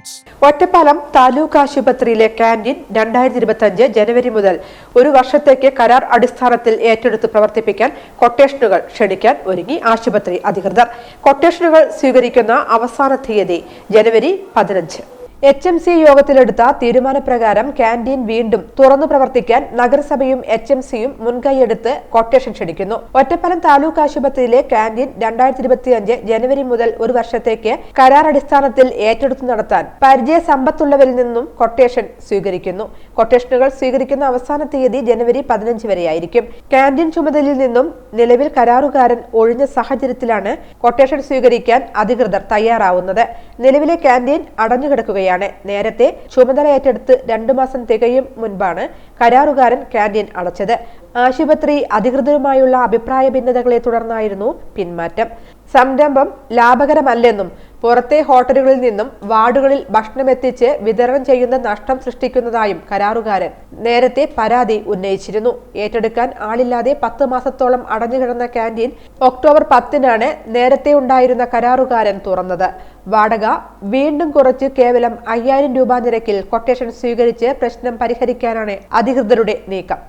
diamonds Ottapalam taluk ആശുപത്രിയിലെ canteen രണ്ടായിരത്തി ഇരുപത്തി അഞ്ച് ജനുവരി മുതൽ ഒരു വർഷത്തേക്ക് കരാർ അടിസ്ഥാനത്തിൽ ഏറ്റെടുത്ത് പ്രവർത്തിപ്പിക്കാൻ കൊട്ടേഷനുകൾ ക്ഷണിക്കാൻ ഒരുങ്ങി ആശുപത്രി അധികൃതർ. കൊട്ടേഷനുകൾ സ്വീകരിക്കുന്ന അവസാന തീയതി ജനുവരി പതിനഞ്ച്. എച്ച് എം സി യോഗത്തിലെടുത്ത തീരുമാനപ്രകാരം ക്യാന്റീൻ വീണ്ടും തുറന്നു പ്രവർത്തിക്കാൻ നഗരസഭയും എച്ച് എം സിയും മുൻകൈയെടുത്ത് കൊട്ടേഷൻ ക്ഷണിക്കുന്നു. ഒറ്റപ്പാലം താലൂക്ക് ആശുപത്രിയിലെ ക്യാന്റീൻ രണ്ടായിരത്തി ഇരുപത്തിയഞ്ച് ജനുവരി മുതൽ ഒരു വർഷത്തേക്ക് കരാറടിസ്ഥാനത്തിൽ ഏറ്റെടുത്തു നടത്താൻ പരിചയ സമ്പത്തുള്ളവരിൽ നിന്നും കൊട്ടേഷൻ സ്വീകരിക്കുന്നു. കൊട്ടേഷനുകൾ സ്വീകരിക്കുന്ന അവസാന തീയതി ജനുവരി പതിനഞ്ച് വരെയായിരിക്കും. ക്യാന്റീൻ ചുമതലയിൽ നിന്നും നിലവിൽ കരാറുകാരൻ ഒഴിഞ്ഞ സാഹചര്യത്തിലാണ് കൊട്ടേഷൻ സ്വീകരിക്കാൻ അധികൃതർ തയ്യാറാവുന്നത്. നിലവിലെ ക്യാന്റീൻ അടഞ്ഞുകിടക്കുകയാണ്. നേരത്തെ ചുമതല ഏറ്റെടുത്ത് രണ്ടു മാസം തികയും മുൻപാണ് കരാറുകാരൻ കാന്റീൻ അടച്ചത്. ആശുപത്രി അധികൃതരുമായുള്ള അഭിപ്രായ ഭിന്നതകളെ തുടർന്നായിരുന്നു പിന്മാറ്റം. സംരംഭം ലാഭകരമല്ലെന്നും പുറത്തെ ഹോട്ടലുകളിൽ നിന്നും വാർഡുകളിൽ ഭക്ഷണം എത്തിച്ച് വിതരണം ചെയ്യുന്ന നഷ്ടം സൃഷ്ടിക്കുന്നതായും കരാറുകാരൻ നേരത്തെ പരാതി ഉന്നയിച്ചിരുന്നു. ഏറ്റെടുക്കാൻ ആളില്ലാതെ പത്ത് മാസത്തോളം അടഞ്ഞുകിടന്ന ക്യാന്റീൻ ഒക്ടോബർ പത്തിനാണ് നേരത്തെ ഉണ്ടായിരുന്ന കരാറുകാരൻ തുറന്നത്. വാടക വീണ്ടും കുറച്ച് കേവലം അയ്യായിരം രൂപ നിരക്കിൽ കൊട്ടേഷൻ സ്വീകരിച്ച് പ്രശ്നം പരിഹരിക്കാനാണ് അധികൃതരുടെ നീക്കം.